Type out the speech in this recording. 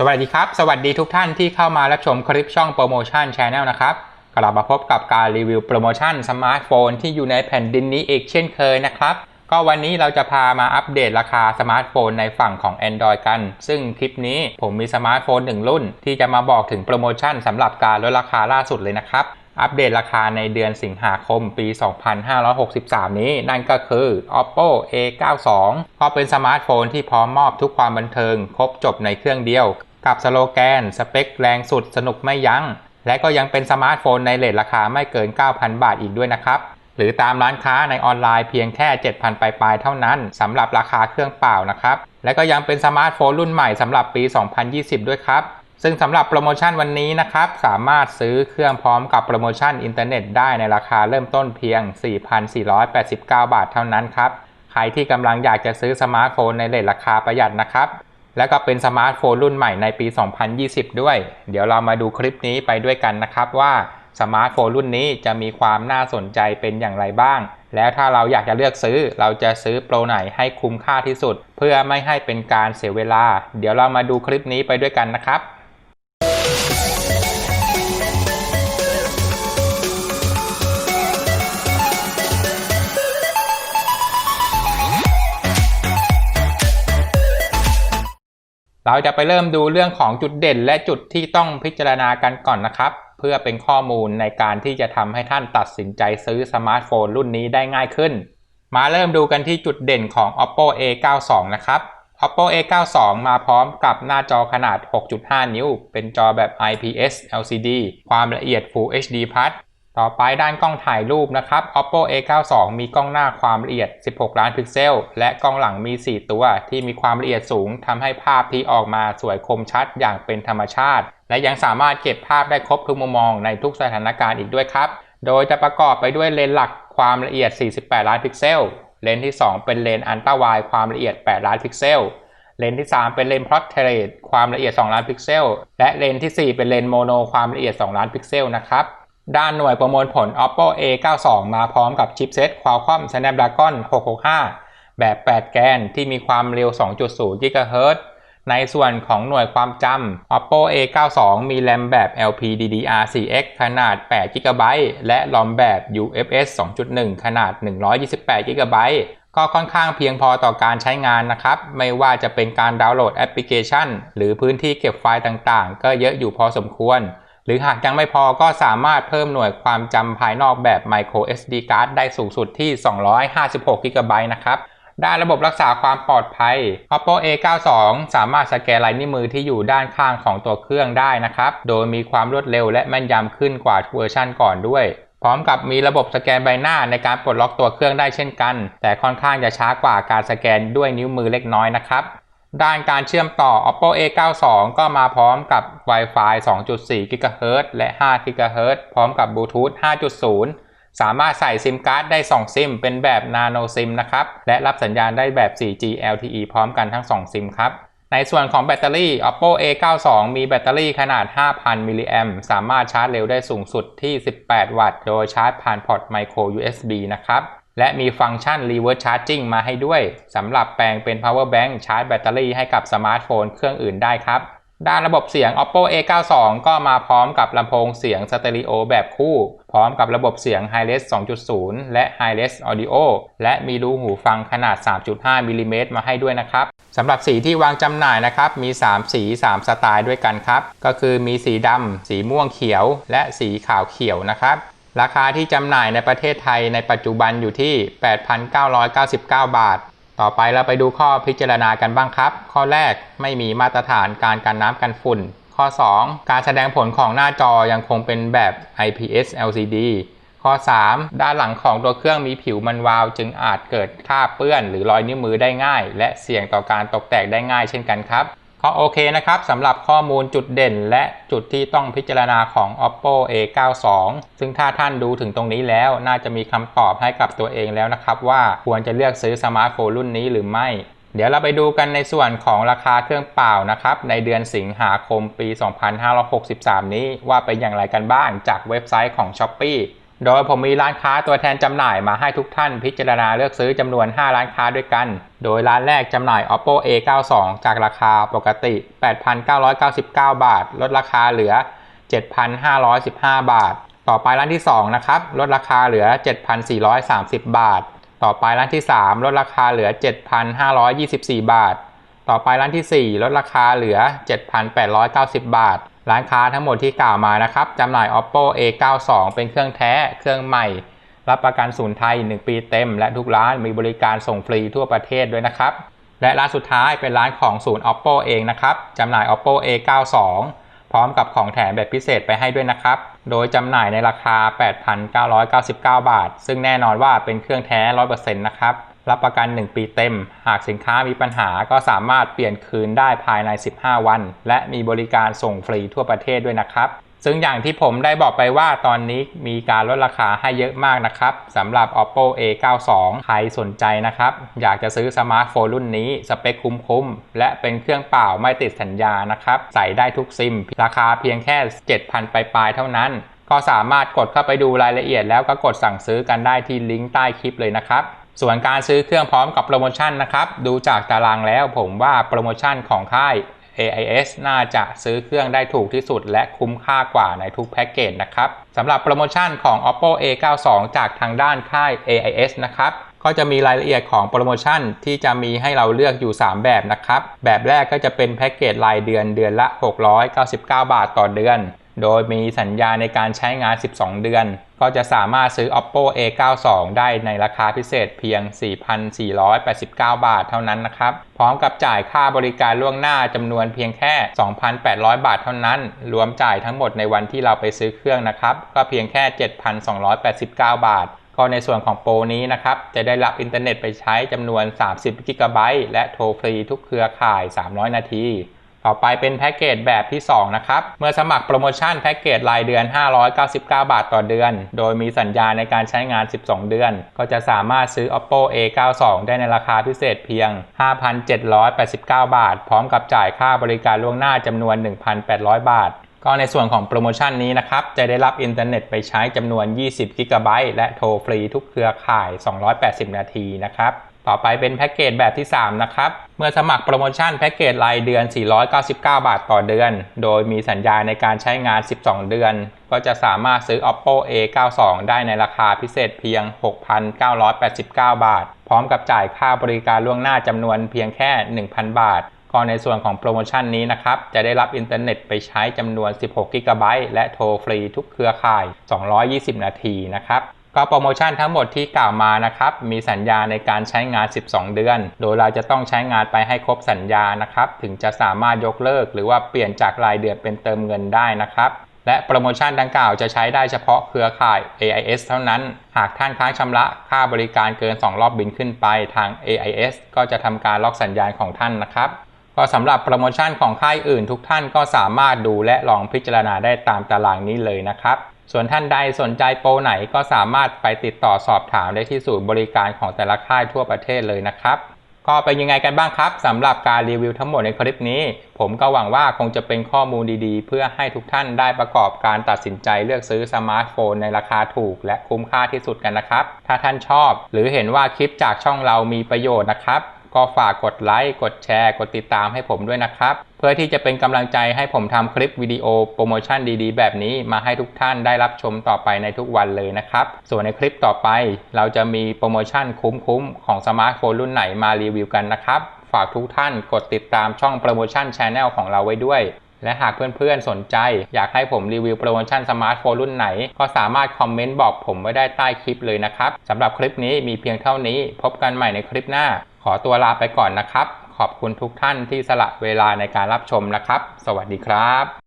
สวัสดีครับ สวัสดีทุกท่านที่เข้ามารับชมคลิปช่องโปรโมชั่นช n แนลนะครับ กลับมาพบกับการรีวิวโปรโมชั่นสมาร์ทโฟนที่อยู่ในแผ่นดินนี้อีกเช่นเคยนะครับ ก็วันนี้เราจะพามาอัปเดตราคาสมาร์ทโฟนในฝั่งของ Android กัน ซึ่งคลิปนี้ผมมีสมาร์ทโฟนหนึ่งรุ่น ที่จะมาบอกถึงโปรโมชั่นสำหรับการลดราคาล่าสุดเลยนะครับ อัปเดตราคาในเดือนสิงหาคมปี 2563 นี้ นั่นก็คือ oppo a92 ก็เป็นสมาร์ทโฟนที่พร้อมมอบทุกความบันเทิง ครบจบในเครื่องเดียว กับสโลแกน สเปคแรงสุดสนุกไม่ยัง้ง และก็ยังเป็นสมาร์ทโฟนในเลทราคาไม่เกิน 9,000 บาทอีกด้วยนะครับ หรือตามร้านค้าในออนไลน์เพียงแค่ 7,000 ปลายๆเท่านั้นสำหรับราคาเครื่องเปล่านะครับ และก็ยังเป็นสมาร์ทโฟนรุ่นใหม่สำหรับปี 2020 ด้วยครับซึ่งสำหรับโปรโมชั่นวันนี้นะครับ สามารถซื้อเครื่องพร้อมกับโปรโมชั่นอินเทอร์เน็ตได้ในราคาเริ่มต้นเพียง 4,489 บาทเท่านั้นครับ ใครที่กำลังอยากจะซื้อสมาร์ทโฟนในเลทราคาประหยัดนะครับ และก็เป็นสมาร์ทโฟนรุ่นใหม่ในปี 2020 ด้วย เดี๋ยวเรามาดูคลิปนี้ไปด้วยกันนะครับว่าสมาร์ทโฟนรุ่นนี้จะมีความน่าสนใจเป็นอย่างไรบ้าง แล้วถ้าเราอยากจะเลือกซื้อ เราจะซื้อโปรไหนให้คุ้มค่าที่สุด เพื่อไม่ให้เป็นการเสียเวลา เดี๋ยวเรามาดูคลิปนี้ไปด้วยกันนะครับ เราจะไปเริ่มดูเรื่องของจุดเด่นและจุดที่ต้องพิจารณากันก่อนนะครับ เพื่อเป็นข้อมูลในการที่จะทำให้ท่านตัดสินใจซื้อสมาร์ทโฟนรุ่นนี้ได้ง่ายขึ้น มาเริ่มดูกันที่จุดเด่นของ oppo a92 นะครับ oppo a92 มาพร้อมกับหน้าจอขนาด 6.5 นิ้ว เป็นจอแบบ IPS LCD ความละเอียด Full HD Plus ต่อไปด้านกล้องถ่ายรูปนะครับ oppo a92 มีกล้องหน้าความละเอียด 16 ล้านพิกเซล และกล้องหลังมี 4 ตัว ที่มีความละเอียดสูงทำให้ภาพที่ออกมาสวยคมชัดอย่างเป็นธรรมชาติ และยังสามารถเก็บภาพได้ครบทุกมุมมองในทุกสถานการณ์อีกด้วยครับ โดยจะประกอบไปด้วยเลนส์หลักความละเอียด 48 ล้านพิกเซล เลนส์ที่ 2 เป็นเลนส์อัลตราไวด์ความละเอียด 8 ล้านพิกเซลเลนส์ที่ 3 เป็นเลนส์พอร์เทรตความละเอียด 2 ล้านพิกเซล และเลนส์ที่ 4 เป็นเลนส์โมโนความละเอียด 2 ล้านพิกเซลนะครับ ด้านหน่วยประมวลผล oppo a92 มาพร้อมกับชิปเซ็ต qualcomm snapdragon 665 แบบ 8 แกนที่มีความเร็ว 2.0 GHz ในส่วนของหน่วยความจำ oppo a92 มีแรมแบบ LPDDR4X ขนาด 8 GB และ ROM แบบ UFS 2.1 ขนาด 128 GB ก็ค่อนข้างเพียงพอต่อการใช้งานนะครับ ไม่ว่าจะเป็นการดาวน์โหลดแอปพลิเคชัน หรือพื้นที่เก็บไฟล์ต่างๆ ก็เยอะอยู่พอสมควร หรือหากยังไม่พอก็สามารถเพิ่มหน่วยความจำภายนอกแบบ micro SD card ได้สูงสุดที่ 256 GB นะครับด้านระบบรักษาความปลอดภัย oppo a92 สามารถสแกนลายนิ้วมือที่อยู่ด้านข้างของตัวเครื่องได้นะครับ โดยมีความรวดเร็วและแม่นยำขึ้นกว่าเวอร์ชั่นก่อนด้วย พร้อมกับมีระบบสแกนใบหน้าในการปลดล็อกตัวเครื่องได้เช่นกัน แต่ค่อนข้างจะช้ากว่าการสแกนด้วยนิ้วมือเล็กน้อยนะครับ ด้านการเชื่อมต่อ oppo a92 ก็มาพร้อมกับ Wi-Fi 2.4 GHz และ 5 GHz พร้อมกับบลูทูธ 5.0 สามารถใส่ซิมการ์ดได้ 2 ซิม เป็นแบบ Nano SIM นะครับ และรับสัญญาณได้แบบ 4G LTE พร้อมกันทั้ง 2 ซิมครับ ในส่วนของแบตเตอรี่ oppo a92 มีแบตเตอรี่ขนาด 5,000 มิลลิแอมสามารถชาร์จเร็วได้สูงสุดที่ 18 วัตต์ โดยชาร์จผ่านพอร์ต micro USB นะครับ และมีฟังก์ชัน reverse charging มาให้ด้วยสำหรับแปลงเป็น power bank ชาร์จแบตเตอรี่ให้กับสมาร์ทโฟนเครื่องอื่นได้ครับ ด้านระบบเสียง oppo a92 ก็มาพร้อมกับลำโพงเสียงสเตอริโอแบบคู่ พร้อมกับระบบเสียง hi-res 2.0 และ hi-res audio และมีรูหูฟังขนาด 3.5มิลลิเมตรมาให้ด้วยนะครับสำหรับสีที่วางจำหน่ายนะครับ มี 3 สี 3 สไตล์ด้วยกันครับ ก็คือมีสีดำ สีม่วงเขียว และสีขาวเขียวนะครับ ราคาที่จำหน่ายในประเทศไทยในปัจจุบันอยู่ที่ 8,999 บาท ต่อไปเราไปดูข้อพิจารณากันบ้างครับ ข้อแรกไม่มีมาตรฐานการกันน้ำกันฝุ่น ข้อ 2 การแสดงผลของหน้าจอยังคงเป็นแบบ IPS LCD ข้อ 3 ด้านหลังของตัวเครื่องมีผิวมันวาว จึงอาจเกิดคราบเปื้อน หรือรอยนิ้วมือได้ง่าย และเสี่ยงต่อการตกแตกได้ง่ายเช่นกันครับ ก็โอเคนะครับสำหรับข้อมูลจุดเด่นและจุดที่ต้องพิจารณาของ oppo a92 ซึ่งถ้าท่านดูถึงตรงนี้แล้ว น่าจะมีคำตอบให้กับตัวเองแล้วนะครับ ว่าควรจะเลือกซื้อสมาร์ทโฟนรุ่นนี้หรือไม่ เดี๋ยวเราไปดูกันในส่วนของราคาเครื่องเปล่านะครับ ในเดือนสิงหาคมปี 2563 นี้ว่าเป็นอย่างไรกันบ้างจากเว็บไซต์ของ s h อ p e e โดยผมมีร้านค้าตัวแทนจำหน่ายมาให้ทุกท่านพิจารณาเลือกซื้อจำนวน 5 ร้านค้าด้วยกัน โดยร้านแรกจำหน่าย oppo a 9 2 จากราคาปกติ 8,999 บาท ลดราคาเหลือ 7,515 บาท ต่อไปร้านที่ 2 นะครับ ลดราคาเหลือ 7,430 บาท ต่อไปร้านที่ 3 ลดราคาเหลือ 7,524 บาท ต่อไปร้านที่ 4 ลดราคาเหลือ 7,890 บาท ร้านค้าทั้งหมดที่กล่าวมานะครับจำหน่าย oppo a 9 2 เป็นเครื่องแท้ เครื่องใหม่ รับประกันศูนย์ไทย 1 ปีเต็ม และทุกร้านมีบริการส่งฟรีทั่วประเทศด้วยนะครับ และร้านสุดท้ายเป็นร้านของศูนย์ oppo เองนะครับจำหน่าย oppo a 9 2 พร้อมกับของแถมแบบพิเศษไปให้ด้วยนะครับ โดยจำหน่ายในราคา 8,999 บาท ซึ่งแน่นอนว่าเป็นเครื่องแท้ 100%นะครับ รับประกัน 1 ปีเต็ม หากสินค้ามีปัญหาก็สามารถเปลี่ยนคืนได้ภายใน 15 วัน และมีบริการส่งฟรีทั่วประเทศด้วยนะครับ ซึ่งอย่างที่ผมได้บอกไปว่าตอนนี้มีการลดราคาให้เยอะมากนะครับสำหรับ oppo a 9 2 ใครสนใจนะครับ อยากจะซื้อสมาร์ทโฟนรุ่นนี้สเปคคุ้มๆ และเป็นเครื่องเปล่าไม่ติดสัญญานะครับ ใส่ได้ทุกซิม ราคาเพียงแค่ 7,000 ปลายๆเท่านั้นก็สามารถกดเข้าไปดูรายละเอียดแล้วก็กดสั่งซื้อกันได้ที่ลิงก์ใต้คลิปเลยนะครับ ส่วนการซื้อเครื่องพร้อมกับโปรโมชั่นนะครับ ดูจากตารางแล้วผมว่าโปรโมชั่นของค่าย AIS น่าจะซื้อเครื่องได้ถูกที่สุด และคุ้มค่ากว่าในทุกแพ็กเกจนะครับสำหรับโปรโมชั่นของ oppo a 9 2 จากทางด้านค่าย AIS นะครับก็จะมีรายละเอียดของโปรโมชั่นที่จะมีให้เราเลือกอยู่ 3 แบบนะครับ แบบแรกก็จะเป็นแพ็กเกจรายเดือนเดือนละ 699 บาทต่อเดือน โดยมีสัญญาในการใช้งาน 12 เดือน ก็จะสามารถซื้อ oppo a 9 2 ได้ในราคาพิเศษเพียง 4,489 บาทเท่านั้นนะครับ พร้อมกับจ่ายค่าบริการล่วงหน้าจำนวนเพียงแค่ 2,800 บาทเท่านั้น รวมจ่ายทั้งหมดในวันที่เราไปซื้อเครื่องนะครับ ก็เพียงแค่ 7,289 บาทก็ในส่วนของโปรนี้นะครับ จะได้รับอินเทอร์เน็ตไปใช้จำนวน 30 กิกะไบต์และโทรฟรีทุกเครือข่าย 300 นาที ต่อไปเป็นแพ็กเกจแบบที่ 2 นะครับ เมื่อสมัครโปรโมชั่นแพ็กเกจรายเดือน 599 บาทต่อเดือน โดยมีสัญญาในการใช้งาน 12 เดือน ก็จะสามารถซื้อ oppo a 9 2 ได้ในราคาพิเศษเพียง 5,789 บาท พร้อมกับจ่ายค่าบริการล่วงหน้าจำนวน 1,800 บาทก็ในส่วนของโปรโมชั่นนี้นะครับ จะได้รับอินเทอร์เน็ตไปใช้จำนวน 20กิกะไบต์และโทรฟรีทุกเครือข่าย 280 นาทีนะครับ ต่อไปเป็นแพ็กเกจแบบที่ 3 นะครับ เมื่อสมัครโปรโมชั่นแพ็กเกจรายเดือน 499 บาทต่อเดือน โดยมีสัญญาในการใช้งาน 12 เดือน ก็จะสามารถซื้อ oppo a 9 2 ได้ในราคาพิเศษเพียง 6,989 บาท พร้อมกับจ่ายค่าบริการล่วงหน้าจำนวนเพียงแค่ 1,000 บาทก็ในส่วนของโปรโมชั่นนี้นะครับ จะได้รับอินเทอร์เน็ตไปใช้จำนวน 16กิกะไบต์และโทรฟรีทุกเครือข่าย 220 นาทีนะครับ ก็โปรโมชั่นทั้งหมดที่กล่าวมานะครับ มีสัญญาในการใช้งาน 12 เดือน โดยเราจะต้องใช้งานไปให้ครบสัญญานะครับ ถึงจะสามารถยกเลิก หรือว่าเปลี่ยนจากรายเดือนเป็นเติมเงินได้นะครับและโปรโมชั่นดังกล่าวจะใช้ได้เฉพาะเครือข่าย AIS เท่านั้น หากท่านค้างชำระค่าบริการเกิน 2 รอบบินขึ้นไปทาง AIS ก็จะทำการล็อกสัญญาณของท่านนะครับ ก็สำหรับโปรโมชั่นของค่ายอื่นทุกท่านก็สามารถดูและลองพิจารณาได้ตามตารางนี้เลยนะครับ ส่วนท่านใดสนใจโปรไหนก็สามารถไปติดต่อสอบถามได้ที่ศูนย์บริการของแต่ละค่ายทั่วประเทศเลยนะครับก็เป็นยังไงกันบ้างครับสำหรับการรีวิวทั้งหมดในคลิปนี้ ผมก็หวังว่าคงจะเป็นข้อมูลดีๆ เพื่อให้ทุกท่านได้ประกอบการตัดสินใจเลือกซื้อสมาร์ทโฟนในราคาถูกและคุ้มค่าที่สุดกันนะครับ ถ้าท่านชอบ หรือเห็นว่าคลิปจากช่องเรามีประโยชน์นะครับ ก็ฝากกดไลค์ กดแชร์ กดติดตามให้ผมด้วยนะครับ เพื่อที่จะเป็นกำลังใจให้ผมทำคลิปวิดีโอโปรโมชั่นดีๆ แบบนี้มาให้ทุกท่านได้รับชมต่อไปในทุกวันเลยนะครับ ส่วนในคลิปต่อไป เราจะมีโปรโมชั่นคุ้มๆ ของสมาร์ทโฟนรุ่นไหนมารีวิวกันนะครับ ฝากทุกท่านกดติดตามช่องโปรโมชั่นช anel ของเราไว้ด้วยและหากเพื่อนๆ สนใจ อยากให้ผมรีวิวโปรโมชั่นสมาร์ทโฟนรุ่นไหน ก็สามารถคอมเมนต์บอกผมไว้ได้ใต้คลิปเลยนะครับ สำหรับคลิปนี้มีเพียงเท่านี้ พบกันใหม่ในคลิปหน้าขอตัวลาไปก่อนนะครับ ขอบคุณทุกท่านที่สละเวลาในการรับชมนะครับ สวัสดีครับ